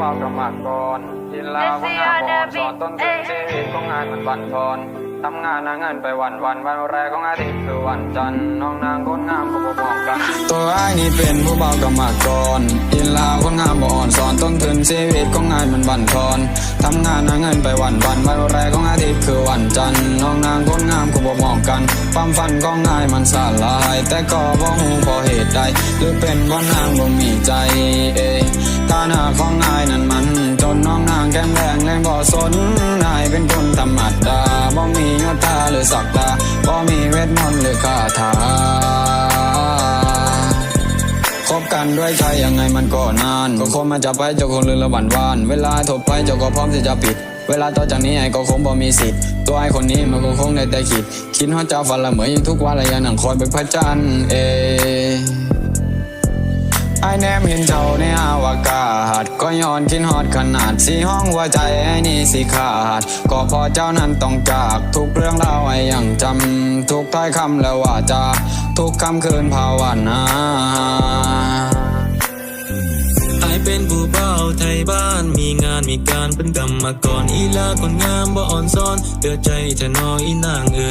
เบากำมากก่อนกินลาคนงาบ่อนสอนต้นทุนชีวิตของงานมันบั่นทอนทำงานหาเงินไปวันวันวันแรกของอาทิตย์คือวันจันทร์น้องนางคนงามก็บ่มองกัน ตัวไอ้นี่เป็นผู้เบากำมากก่อนกินลาคนงามบ่อ่อนสอนต้นทุนชีวิตของงานมันบั่นทอนทำงานหาเงินไปวันวันวันแรกของอาทิตย์คือวันจันทร์น้องนางคนงามก็บ่มองกันความฝันของงายมันสลาย แต่ก็บ่ฮู้เพราะเหตุใดหรือเป็นเพราะนางบ่มีใจ สนนายเป็นคนธรรมดาบ่มียศตาหรือศักดาบ่มีเวทมนต์หรือคาถาคบกันด้วยใจยังไงมันก็นาน ก็คงมาจะไปเจ้าคงลืมละหวันวาน เวลาถบไปเจ้าก็พร้อมที่จะปิด เวลาต่อจากนี้ไอ้ก็คงบ่มีสิทธิ์ ตัวไอ้คนนี้มันก็คงได้แต่คิด คิดว่าเจ้าฝันละเหมยทุกวันและยังนั่งคอยเป็นพระจันทร์เอไอ้แนมเห็นเจ้าในอาวกา ก็ย้อนคิดฮอดขนาดสีห้องหัวใจไอ้นี่สิขาด ก็พอเจ้านั้นต้องจากทุกเรื่องราวไอ้ยังจำทุกถ้อยคำและว่าจาทุกคำคืนภาวนาอเป็นผู้เบาไทยบ้านมีงานมีการเป็นกรรมกรอีลาคนงามบ่อ่อนซ้อนเดือใจจะนออีนางเอ๋